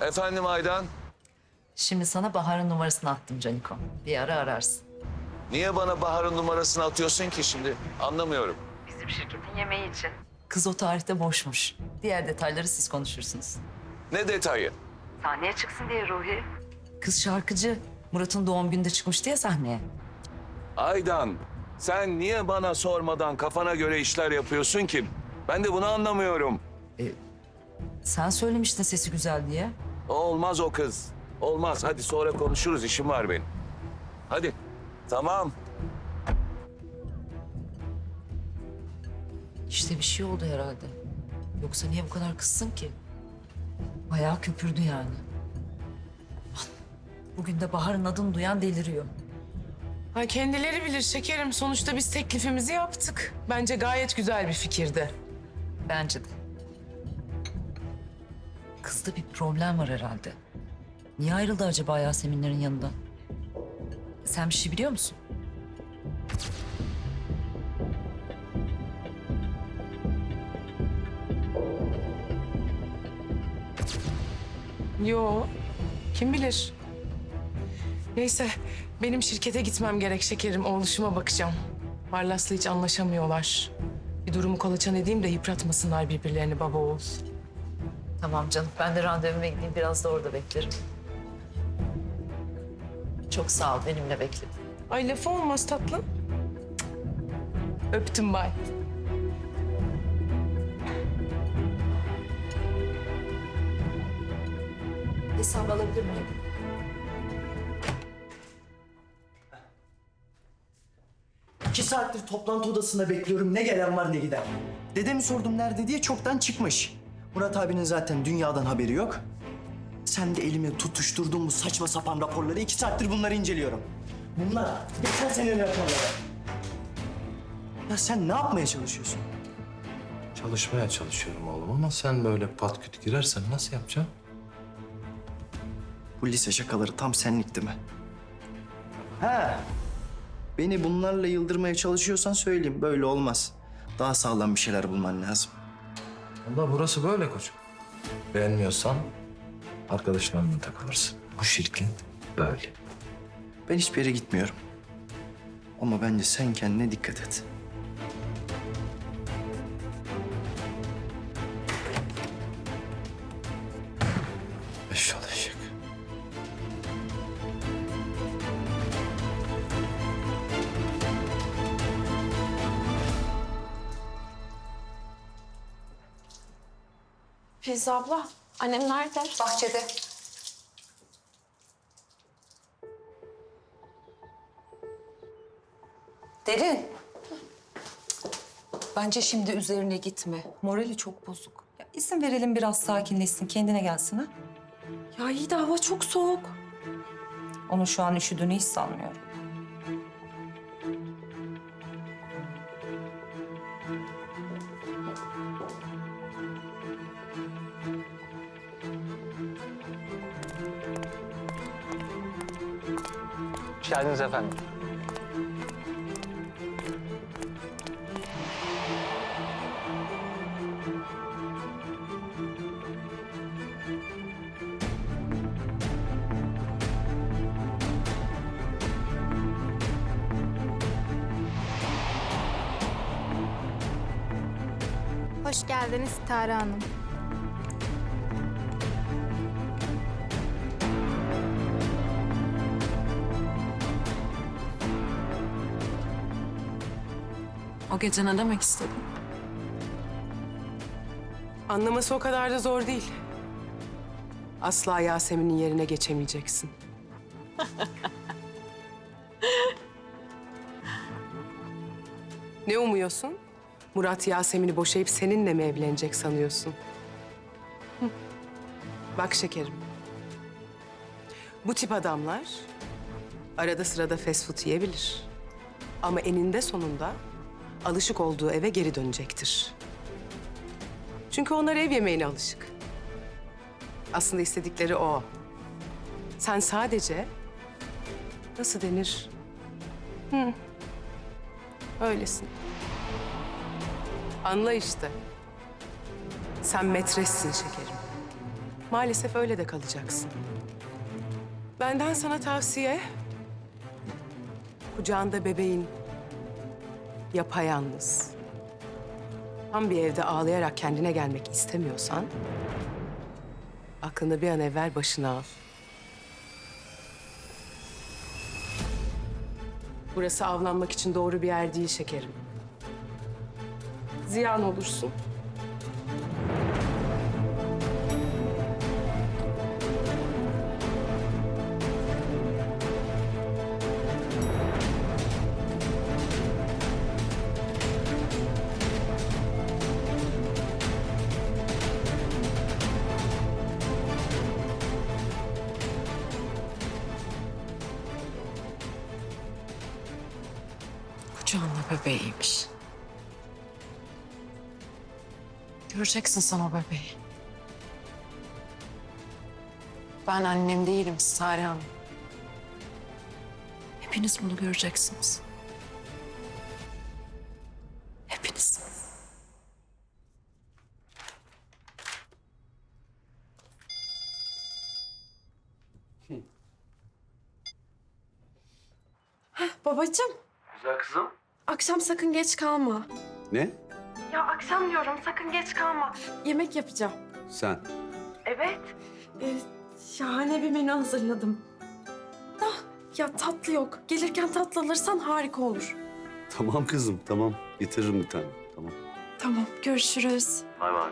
Efendim Aydan? Şimdi sana Bahar'ın numarasını attım Caniko. Bir ara ararsın. Niye bana Bahar'ın numarasını atıyorsun ki şimdi? Anlamıyorum. Bizim şirketin yemeği için. Kız o tarihte boşmuş. Diğer detayları siz konuşursunuz. Ne detayı? Sahneye çıksın diye Ruhi. Kız şarkıcı. Murat'ın doğum gününde çıkmıştı ya sahneye. Aydan, sen niye bana sormadan kafana göre işler yapıyorsun ki? Ben de bunu anlamıyorum. Sen söylemiştin sesi güzel diye. Olmaz o kız. Olmaz. Hadi sonra konuşuruz. İşim var benim. Hadi. Tamam. İşte bir şey oldu herhalde. Yoksa niye bu kadar kızsın ki? Bayağı köpürdü yani. Bugün de Bahar'ın adını duyan deliriyor. Ha, kendileri bilir şekerim. Sonuçta biz teklifimizi yaptık. Bence gayet güzel bir fikirdi. Bence de. Kızda bir problem var herhalde. Niye ayrıldı acaba Yaseminlerin yanında? Sen bir şey biliyor musun? Yo, kim bilir? Neyse, benim şirkete gitmem gerek şekerim. Oğluşuma bakacağım. Barlas'la hiç anlaşamıyorlar. Bir durumu kolaçan edeyim de yıpratmasınlar birbirlerini baba oğul. Tamam canım. Ben de randevuma gideyim. Biraz da orada beklerim. Çok sağ ol. Benimle bekledin. Ay lafı olmaz tatlım. Öptüm bay. Hesabı alabilir miyim? İki saattir toplantı odasında bekliyorum. Ne gelen var ne giden. Dedemi sordum nerede diye çoktan çıkmış. Murat abinin zaten dünyadan haberi yok. Sen de elime tutuşturduğun bu saçma sapan raporları iki saattir bunları inceliyorum. Bunlar geçen senenin raporları. Ya sen ne yapmaya çalışıyorsun? Çalışmaya çalışıyorum oğlum ama sen böyle pat küt girersen nasıl yapacağım? Bu lise şakaları tam senlik değil mi? Ha. Beni bunlarla yıldırmaya çalışıyorsan söyleyeyim. Böyle olmaz. Daha sağlam bir şeyler bulman lazım. Allah burası böyle koçum. Beğenmiyorsan arkadaşlarınla takılırsın. Bu şirket böyle. Ben hiçbir yere gitmiyorum. Ama bence sen kendine dikkat et. Filiz abla, annem nerede? Bahçede. Derin. Bence şimdi üzerine gitme. Morali çok bozuk. Ya izin verelim biraz sakinleşsin, kendine gelsin ha. Ya iyi de hava çok soğuk. Onun şu an üşüdüğünü hiç sanmıyorum. Hoş geldiniz efendim. Hoş geldiniz Tara Hanım. O gece ne demek istedin? Anlaması o kadar da zor değil. Asla Yasemin'in yerine geçemeyeceksin. ne umuyorsun? Murat Yasemin'i boşayıp seninle mi evlenecek sanıyorsun? Bak şekerim. Bu tip adamlar arada sırada fast food yiyebilir. Ama eninde sonunda alışık olduğu eve geri dönecektir. Çünkü onlar ev yemeğine alışık. Aslında istedikleri o. Sen sadece nasıl denir? Hı. Öylesin. Anla işte. Sen metressin şekerim. Maalesef öyle de kalacaksın. Benden sana tavsiye... Kucağında bebeğin yapayalnız. Tam bir evde ağlayarak kendine gelmek istemiyorsan... ...aklını bir an evvel başına al. Burası avlanmak için doğru bir yer değil şekerim. Ziyan olursun. Kucağında bebeğiymiş. Göreceksin sen o bebeği. Ben annem değilim Sare Hanım. Hepiniz bunu göreceksiniz. Hepiniz. Babacığım, Güzel kızım. Akşam sakın geç kalma. Ne? Ya akşam diyorum, sakın geç kalma. Yemek yapacağım. Sen. Evet. Ee, şahane bir menü hazırladım. Da ya tatlı yok. Gelirken tatlı alırsan harika olur. Tamam kızım tamam. Getiririm bir tane. Tamam. Tamam, görüşürüz. Bay bay.